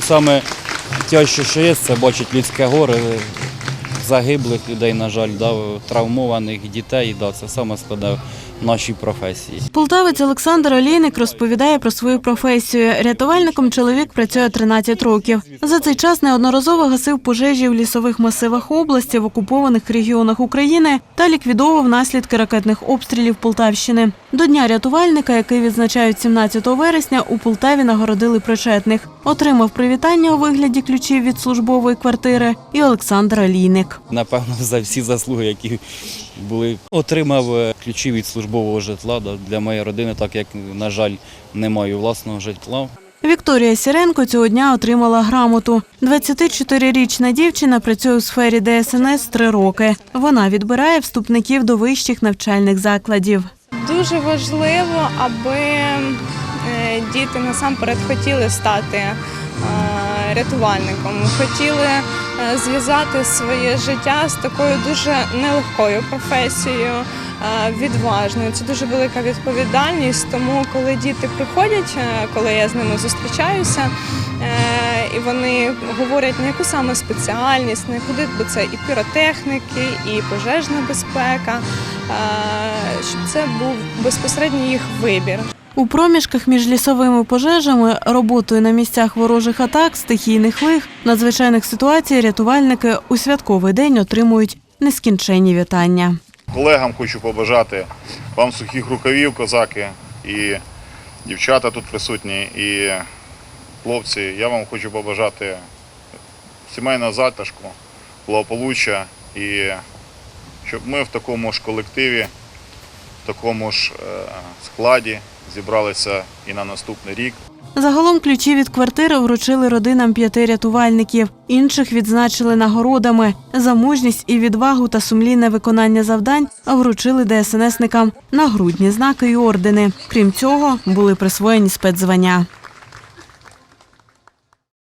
Саме тяжче, що є, це бачить людське горе, загиблих людей, на жаль, да, травмованих дітей. Да, це саме складає нашій професії. Полтавець Олександр Олійник розповідає про свою професію. Рятувальником чоловік працює 13 років. За цей час неодноразово гасив пожежі в лісових масивах області в окупованих регіонах України та ліквідовував наслідки ракетних обстрілів Полтавщини. До дня рятувальника, який відзначають 17 вересня, у Полтаві нагородили причетних. Отримав привітання у вигляді ключів від службової квартири і Олександр Олійник. Напевно, за всі заслуги, які були, отримав е, ключі від службового житла для моєї родини, так як, на жаль, не маю власного житла. Вікторія Сіренко цього дня отримала грамоту. 24-річна дівчина працює у сфері ДСНС три роки. Вона відбирає вступників до вищих навчальних закладів. Дуже важливо, аби е, діти насамперед хотіли стати е, рятувальником, хотіли зв'язати своє життя з такою дуже нелегкою професією, е, відважною. Це дуже велика відповідальність. Тому, коли діти приходять, е, коли я з ними зустрічаюся, е, і вони говорять на яку саме спеціальність, на куди, бо це і піротехніки, і пожежна безпека, е, щоб це був безпосередньо їх вибір. У проміжках між лісовими пожежами, роботою на місцях ворожих атак, стихійних лих, надзвичайних ситуацій рятувальники у святковий день отримують нескінченні вітання. Колегам хочу побажати вам сухих рукавів, козаки, і дівчата тут присутні, і хлопці. Я вам хочу побажати сімейного затишку, благополуччя і щоб ми в такому ж колективі, такому ж е, складі зібралися і на наступний рік. Загалом ключі від квартири вручили родинам п'яти рятувальників. Інших відзначили нагородами. За мужність і відвагу та сумлінне виконання завдань вручили ДСНСникам нагрудні знаки і ордени. Крім цього, були присвоєні спецзвання.